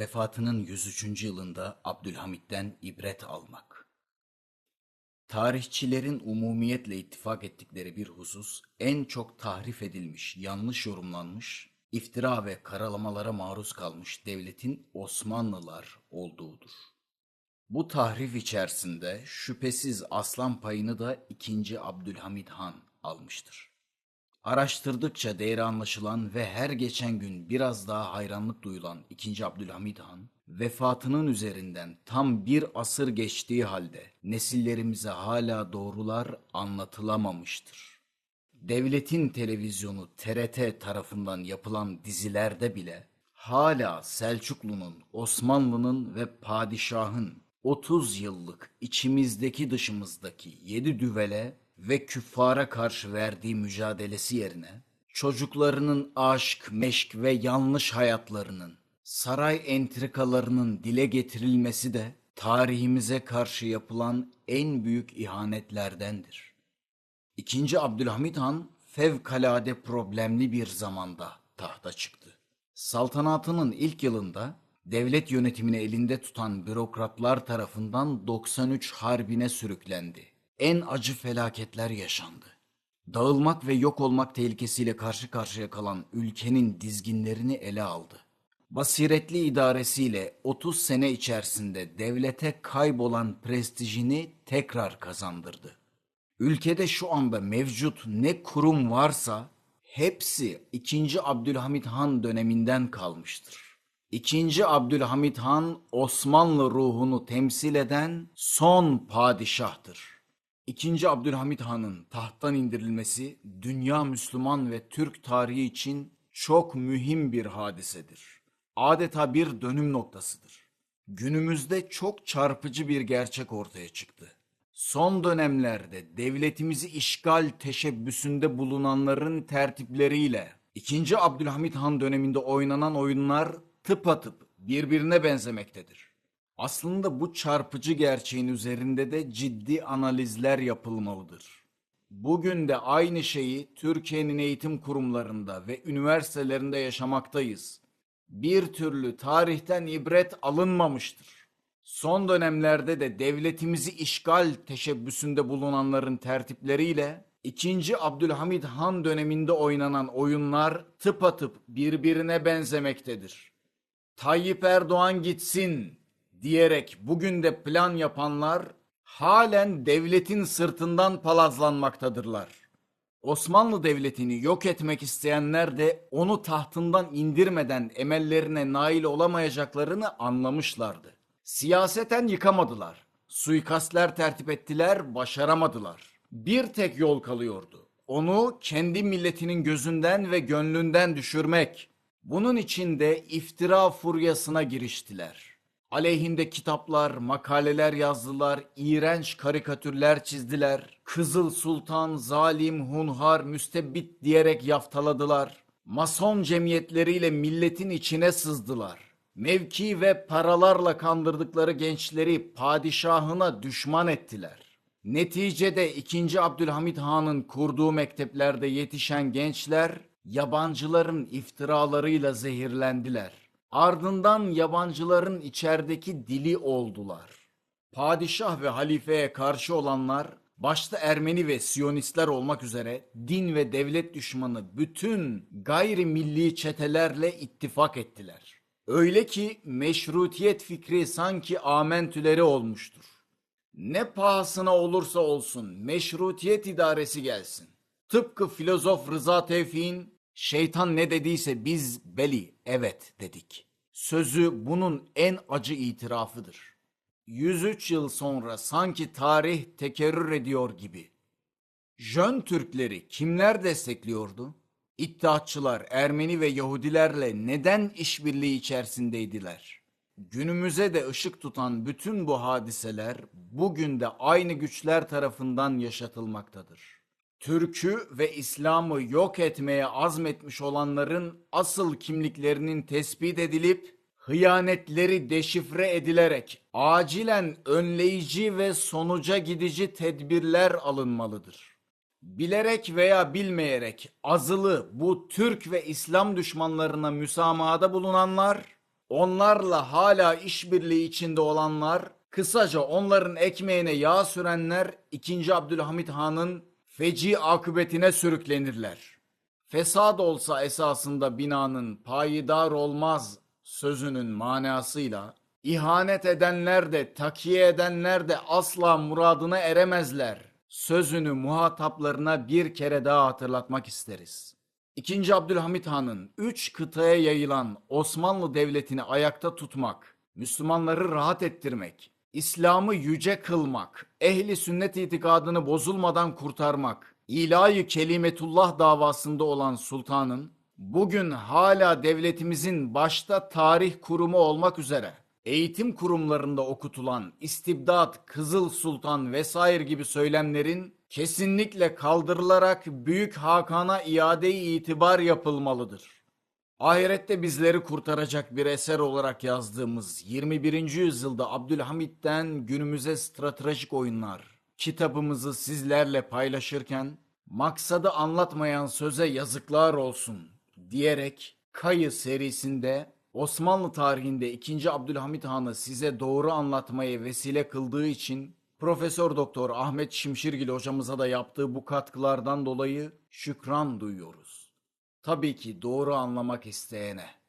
Vefatının 103. yılında Abdülhamit'ten ibret almak. Tarihçilerin umumiyetle ittifak ettikleri bir husus en çok tahrif edilmiş, yanlış yorumlanmış, iftira ve karalamalara maruz kalmış devletin Osmanlılar olduğudur. Bu tahrif içerisinde şüphesiz aslan payını da 2. Abdülhamid Han almıştır. Araştırdıkça değeri anlaşılan ve her geçen gün biraz daha hayranlık duyulan 2. Abdülhamid Han, vefatının üzerinden tam bir asır geçtiği halde nesillerimize hala doğrular anlatılamamıştır. Devletin televizyonu TRT tarafından yapılan dizilerde bile hala Selçuklu'nun, Osmanlı'nın ve padişahın 30 yıllık içimizdeki dışımızdaki yedi düvele ve küffara karşı verdiği mücadelesi yerine çocuklarının aşk, meşk ve yanlış hayatlarının, saray entrikalarının dile getirilmesi de tarihimize karşı yapılan en büyük ihanetlerdendir. İkinci Abdülhamit Han fevkalade problemli bir zamanda tahta çıktı. Saltanatının ilk yılında devlet yönetimini elinde tutan bürokratlar tarafından 93 harbine sürüklendi. En acı felaketler yaşandı. Dağılmak ve yok olmak tehlikesiyle karşı karşıya kalan ülkenin dizginlerini ele aldı. Basiretli idaresiyle 30 sene içerisinde devlete kaybolan prestijini tekrar kazandırdı. Ülkede şu anda mevcut ne kurum varsa hepsi 2. Abdülhamit Han döneminden kalmıştır. 2. Abdülhamit Han Osmanlı ruhunu temsil eden son padişahtır. 2. Abdülhamit Han'ın tahttan indirilmesi dünya Müslüman ve Türk tarihi için çok mühim bir hadisedir. Adeta bir dönüm noktasıdır. Günümüzde çok çarpıcı bir gerçek ortaya çıktı. Son dönemlerde devletimizi işgal teşebbüsünde bulunanların tertipleriyle 2. Abdülhamit Han döneminde oynanan oyunlar tıpatıp birbirine benzemektedir. Aslında bu çarpıcı gerçeğin üzerinde de ciddi analizler yapılmalıdır. Bugün de aynı şeyi Türkiye'nin eğitim kurumlarında ve üniversitelerinde yaşamaktayız. Bir türlü tarihten ibret alınmamıştır. Son dönemlerde de devletimizi işgal teşebbüsünde bulunanların tertipleriyle 2. Abdülhamid Han döneminde oynanan oyunlar tıpatıp birbirine benzemektedir. Tayyip Erdoğan gitsin diyerek bugün de plan yapanlar halen devletin sırtından palazlanmaktadırlar. Osmanlı Devleti'ni yok etmek isteyenler de onu tahtından indirmeden emellerine nail olamayacaklarını anlamışlardı. Siyaseten yıkamadılar. Suikastler tertip ettiler, başaramadılar. Bir tek yol kalıyordu. Onu kendi milletinin gözünden ve gönlünden düşürmek. Bunun için de iftira furyasına giriştiler. Aleyhinde kitaplar, makaleler yazdılar, iğrenç karikatürler çizdiler. Kızıl Sultan, zalim, hunhar, müstebbit diyerek yaftaladılar. Mason cemiyetleriyle milletin içine sızdılar. Mevki ve paralarla kandırdıkları gençleri padişahına düşman ettiler. Neticede 2. Abdülhamit Han'ın kurduğu mekteplerde yetişen gençler yabancıların iftiralarıyla zehirlendiler. Ardından yabancıların içerideki dili oldular. Padişah ve halifeye karşı olanlar başta Ermeni ve Siyonistler olmak üzere din ve devlet düşmanı bütün gayrimilli çetelerle ittifak ettiler. Öyle ki meşrutiyet fikri sanki amentüleri olmuştur. Ne pahasına olursa olsun meşrutiyet idaresi gelsin. Tıpkı filozof Rıza Tevfik'in şeytan ne dediyse biz beli evet dedik. Sözü bunun en acı itirafıdır. 103 yıl sonra sanki tarih tekerrür ediyor gibi. Jön Türkleri kimler destekliyordu? İttihatçılar Ermeni ve Yahudilerle neden işbirliği içerisindeydiler? Günümüze de ışık tutan bütün bu hadiseler bugün de aynı güçler tarafından yaşatılmaktadır. Türk'ü ve İslam'ı yok etmeye azmetmiş olanların asıl kimliklerinin tespit edilip hıyanetleri deşifre edilerek acilen önleyici ve sonuca gidici tedbirler alınmalıdır. Bilerek veya bilmeyerek azılı bu Türk ve İslam düşmanlarına müsamahada bulunanlar onlarla hala işbirliği içinde olanlar, kısaca onların ekmeğine yağ sürenler 2. Abdülhamit Han'ın feci akıbetine sürüklenirler. Fesad olsa esasında binanın payidar olmaz sözünün manasıyla ihanet edenler de takiye edenler de asla muradına eremezler. Sözünü muhataplarına bir kere daha hatırlatmak isteriz. İkinci Abdülhamit Han'ın üç kıtaya yayılan Osmanlı Devleti'ni ayakta tutmak, Müslümanları rahat ettirmek, İslam'ı yüce kılmak, ehli sünnet itikadını bozulmadan kurtarmak, ilahi kelimetullah davasında olan sultanın, bugün hala devletimizin başta tarih kurumu olmak üzere, eğitim kurumlarında okutulan istibdat, Kızıl Sultan vesaire gibi söylemlerin kesinlikle kaldırılarak Büyük Hakan'a iade-i itibar yapılmalıdır. Ahirette bizleri kurtaracak bir eser olarak yazdığımız 21. yüzyılda Abdülhamit'ten günümüze stratejik oyunlar kitabımızı sizlerle paylaşırken maksadı anlatmayan söze yazıklar olsun diyerek Kayı serisinde Osmanlı tarihinde 2. Abdülhamit Han'ı size doğru anlatmaya vesile kıldığı için Profesör Doktor Ahmet Şimşirgil hocamıza da yaptığı bu katkılardan dolayı şükran duyuyoruz. Tabii ki doğru anlamak isteyene.